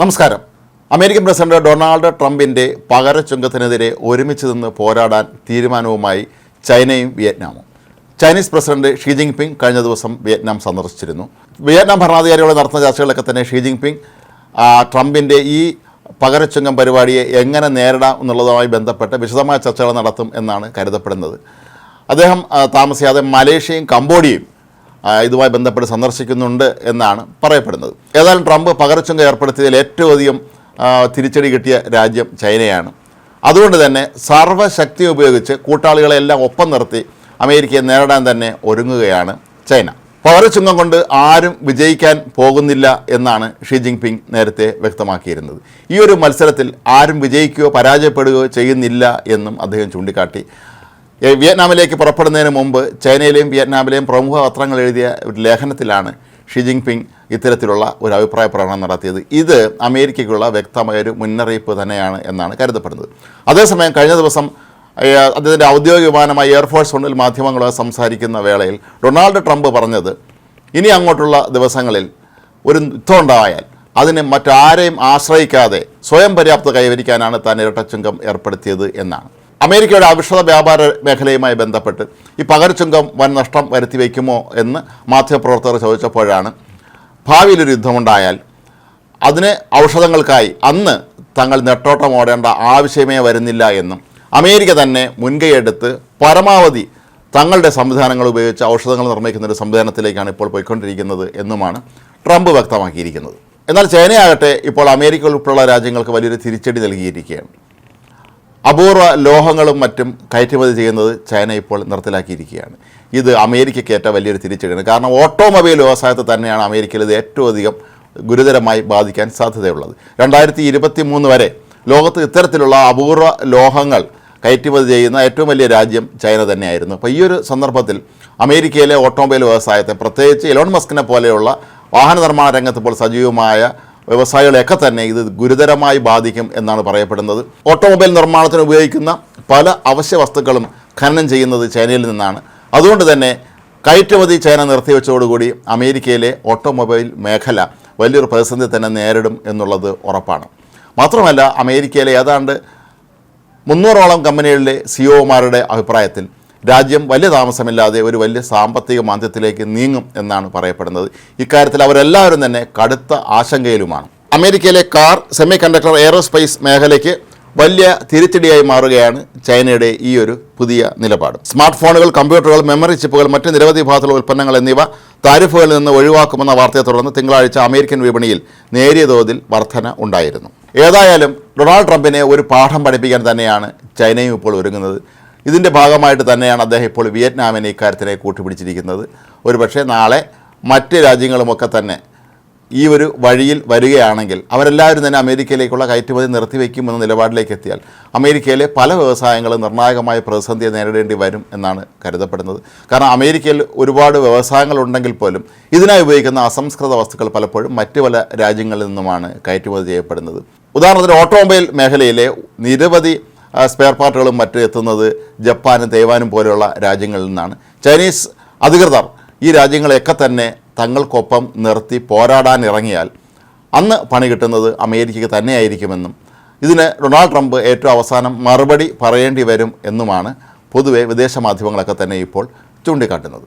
നമസ്കാരം. American president Donald ട്രംപിന്റെ പകരച്ചുങ്കത്തിനെതിരെ ഒരുമിച്ച് നിന്ന് പോരാടാൻ തീരുമാനവുമായി ചൈനയും വിയറ്റ്നാമും. ചൈനീസ് പ്രസിഡന്റ് ഷീ ജിൻപിങ് കഴിഞ്ഞ ദിവസം വിയറ്റ്നാം സന്ദർശിച്ചിരുന്നു. വിയറ്റ്നാം ഭരണാധികാരികളെ നടത്തുന്ന ചർച്ചകളൊക്കെ തന്നെ ഷീ ജിൻപിങ് പിങ് ഈ പകരച്ചുങ്കം പരിപാടിയെ എങ്ങനെ നേരിടാം എന്നുള്ളതുമായി ബന്ധപ്പെട്ട് വിശദമായ ചർച്ചകൾ നടത്തും എന്നാണ് കരുതപ്പെടുന്നത്. അദ്ദേഹം താമസിയാതെ മലേഷ്യയും കംബോഡിയയും ഇതുമായി ബന്ധപ്പെട്ട് സന്ദർശിക്കുന്നുണ്ട് എന്നാണ് പറയപ്പെടുന്നത്. ഏതായാലും ട്രംപ് പകർച്ചുങ്ക ഏർപ്പെടുത്തിയതിൽ ഏറ്റവും അധികം തിരിച്ചടി കിട്ടിയ രാജ്യം ചൈനയാണ്. അതുകൊണ്ട് തന്നെ സർവശക്തി ഉപയോഗിച്ച് കൂട്ടാളികളെല്ലാം ഒപ്പം നിർത്തി അമേരിക്കയെ നേരിടാൻ തന്നെ ഒരുങ്ങുകയാണ് ചൈന. പകരച്ചുങ്കം കൊണ്ട് ആരും വിജയിക്കാൻ പോകുന്നില്ല എന്നാണ് ഷീ ജിൻപിങ് നേരത്തെ വ്യക്തമാക്കിയിരുന്നത്. ഈ ഒരു മത്സരത്തിൽ ആരും വിജയിക്കുകയോ പരാജയപ്പെടുകയോ ചെയ്യുന്നില്ല എന്നും അദ്ദേഹം ചൂണ്ടിക്കാട്ടി. വിയറ്റ്നാമിലേക്ക് പുറപ്പെടുന്നതിന് മുമ്പ് ചൈനയിലെയും വിയറ്റ്നാമിലെയും പ്രമുഖ പത്രങ്ങൾ എഴുതിയ ഒരു ലേഖനത്തിലാണ് ഷി ജിൻപിങ് ഇത്തരത്തിലുള്ള ഒരു അഭിപ്രായ പ്രകടനം നടത്തിയത്. ഇത് അമേരിക്കയ്ക്കുള്ള വ്യക്തമായ ഒരു മുന്നറിയിപ്പ് തന്നെയാണ് എന്നാണ് കരുതപ്പെടുന്നത്. അതേസമയം കഴിഞ്ഞ ദിവസം അദ്ദേഹത്തിന്റെ ഔദ്യോഗിക വിമാനമായ എയർഫോഴ്സ് വണ്ണിൽ മാധ്യമങ്ങളുമായി സംസാരിക്കുന്ന വേളയിൽ ഡൊണാൾഡ് ട്രംപ് പറഞ്ഞത് ഇനി അങ്ങോട്ടുള്ള ദിവസങ്ങളിൽ ഒരു യുദ്ധം ഉണ്ടായാൽ അതിന് മറ്റാരെയും ആശ്രയിക്കാതെ സ്വയം പര്യാപ്തത കൈവരിക്കാനാണ് താൻ ഇരട്ടച്ചുങ്കം ഏർപ്പെടുത്തിയത് എന്നാണ്. അമേരിക്കയുടെ ഔഷധ വ്യാപാര മേഖലയുമായി ബന്ധപ്പെട്ട് ഈ പകരച്ചുങ്കം വൻ നഷ്ടം വരുത്തി വയ്ക്കുമോ എന്ന് മാധ്യമപ്രവർത്തകർ ചോദിച്ചപ്പോഴാണ് ഭാവിയിലൊരു യുദ്ധമുണ്ടായാൽ അതിന് ഔഷധങ്ങൾക്കായി അന്ന് തങ്ങൾ നെട്ടോട്ടം ഓടേണ്ട ആവശ്യമേ വരുന്നില്ല എന്നും അമേരിക്ക തന്നെ മുൻകൈയെടുത്ത് പരമാവധി തങ്ങളുടെ സംവിധാനങ്ങൾ ഉപയോഗിച്ച് ഔഷധങ്ങൾ നിർമ്മിക്കുന്ന ഒരു സംവിധാനത്തിലേക്കാണ് ഇപ്പോൾ പോയിക്കൊണ്ടിരിക്കുന്നത് എന്നുമാണ് ട്രംപ് വ്യക്തമാക്കിയിരിക്കുന്നത്. എന്നാൽ ചൈനയാകട്ടെ ഇപ്പോൾ അമേരിക്ക ഉൾപ്പെടെയുള്ള രാജ്യങ്ങൾക്ക് വലിയൊരു തിരിച്ചടി നൽകിയിരിക്കുകയാണ്. അപൂർവ ലോഹങ്ങളും മറ്റും കയറ്റുമതി ചെയ്യുന്നത് ചൈന ഇപ്പോൾ നിർത്തലാക്കിയിരിക്കുകയാണ്. ഇത് അമേരിക്കയ്ക്ക് ഏറ്റവും വലിയൊരു തിരിച്ചടിയാണ്. കാരണം ഓട്ടോമൊബൈൽ വ്യവസായത്തെ തന്നെയാണ് അമേരിക്കയിൽ ഇത് ഏറ്റവും അധികം ഗുരുതരമായി ബാധിക്കാൻ സാധ്യതയുള്ളത്. രണ്ടായിരത്തി ഇരുപത്തി മൂന്ന് വരെ ലോകത്ത് ഇത്തരത്തിലുള്ള അപൂർവ ലോഹങ്ങൾ കയറ്റുമതി ചെയ്യുന്ന ഏറ്റവും വലിയ രാജ്യം ചൈന തന്നെയായിരുന്നു. അപ്പോൾ ഈ ഒരു സന്ദർഭത്തിൽ അമേരിക്കയിലെ ഓട്ടോമൊബൈൽ വ്യവസായത്തെ പ്രത്യേകിച്ച് എലോൺ മസ്കിനെ പോലെയുള്ള വാഹന നിർമ്മാണ രംഗത്ത് ഇപ്പോൾ സജീവമായ വ്യവസായികളെയൊക്കെ തന്നെ ഇത് ഗുരുതരമായി ബാധിക്കും എന്നാണ് പറയപ്പെടുന്നത്. ഓട്ടോമൊബൈൽ നിർമ്മാണത്തിന് ഉപയോഗിക്കുന്ന പല അവശ്യ വസ്തുക്കളും ഖനനം ചെയ്യുന്നത് ചൈനയിൽ നിന്നാണ്. അതുകൊണ്ട് തന്നെ കയറ്റുമതി ചൈന നിർത്തിവെച്ചതോടുകൂടി അമേരിക്കയിലെ ഓട്ടോമൊബൈൽ മേഖല വലിയൊരു പ്രതിസന്ധി തന്നെ നേരിടും എന്നുള്ളത് ഉറപ്പാണ്. മാത്രമല്ല അമേരിക്കയിലെ ഏതാണ്ട് മുന്നൂറോളം കമ്പനികളിലെ സിഒമാരുടെ അഭിപ്രായത്തിൽ രാജ്യം വലിയ താമസമില്ലാതെ ഒരു വലിയ സാമ്പത്തിക മാന്ദ്യത്തിലേക്ക് നീങ്ങും എന്നാണ് പറയപ്പെടുന്നത്. ഇക്കാര്യത്തിൽ അവരെല്ലാവരും തന്നെ കടുത്ത ആശങ്കയിലുമാണ്. അമേരിക്കയിലെ കാർ സെമി കണ്ടക്ടർ എയറോസ്പേസ് മേഖലയ്ക്ക് വലിയ തിരിച്ചടിയായി മാറുകയാണ് ചൈനയുടെ ഈ ഒരു പുതിയ നിലപാട്. സ്മാർട്ട് ഫോണുകൾ കമ്പ്യൂട്ടറുകൾ മെമ്മറി ചിപ്പുകൾ മറ്റ് നിരവധി വിഭാഗത്തിലുള്ള ഉൽപ്പന്നങ്ങൾ എന്നിവ താരിഫുകളിൽ നിന്ന് ഒഴിവാക്കുമെന്ന വാർത്തയെ തുടർന്ന് തിങ്കളാഴ്ച അമേരിക്കൻ വിപണിയിൽ നേരിയ തോതിൽ വർധന ഉണ്ടായിരുന്നു. ഏതായാലും ഡൊണാൾഡ് ട്രംപിനെ ഒരു പാഠം പഠിപ്പിക്കാൻ തന്നെയാണ് ചൈനയും ഇപ്പോൾ ഒരുങ്ങുന്നത്. ഇതിന്റെ ഭാഗമായിട്ട് തന്നെയാണ് അദ്ദേഹം ഇപ്പോൾ വിയറ്റ്നാമിനെ ഇക്കാര്യത്തിനെ കൂട്ടുപിടിച്ചിരിക്കുന്നത്. ഒരുപക്ഷെ നാളെ മറ്റ് രാജ്യങ്ങളുമൊക്കെ തന്നെ ഈ ഒരു വഴിയിൽ വരികയാണെങ്കിൽ അവരെല്ലാവരും തന്നെ അമേരിക്കയിലേക്കുള്ള കയറ്റുമതി നിർത്തിവെക്കുമെന്ന നിലപാടിലേക്ക് എത്തിയാൽ അമേരിക്കയിലെ പല വ്യവസായങ്ങളും നിർണായകമായ പ്രതിസന്ധിയെ നേരിടേണ്ടി വരും എന്നാണ് കരുതപ്പെടുന്നത്. കാരണം അമേരിക്കയിൽ ഒരുപാട് വ്യവസായങ്ങളുണ്ടെങ്കിൽ പോലും ഇതിനായി ഉപയോഗിക്കുന്ന അസംസ്കൃത വസ്തുക്കൾ പലപ്പോഴും മറ്റു പല രാജ്യങ്ങളിൽ നിന്നുമാണ് കയറ്റുമതി ചെയ്യപ്പെടുന്നത്. ഉദാഹരണത്തിന് ഓട്ടോമൊബൈൽ മേഖലയിലെ നിരവധി സ്പെയർ പാർട്ടുകളും മറ്റും എത്തുന്നത് ജപ്പാനും തൈവാനും പോലെയുള്ള രാജ്യങ്ങളിൽ നിന്നാണ്. ചൈനീസ് അധികൃതർ ഈ രാജ്യങ്ങളെയൊക്കെ തന്നെ തങ്ങൾക്കൊപ്പം നിർത്തി പോരാടാൻ ഇറങ്ങിയാൽ അന്ന് പണി കിട്ടുന്നത് അമേരിക്കയ്ക്ക് തന്നെയായിരിക്കുമെന്നും ഇതിന് ഡൊണാൾഡ് ട്രംപ് ഏറ്റവും അവസാനം മറുപടി പറയേണ്ടി വരും എന്നുമാണ് പൊതുവെ വിദേശ മാധ്യമങ്ങളൊക്കെ തന്നെ ഇപ്പോൾ ചൂണ്ടിക്കാട്ടുന്നത്.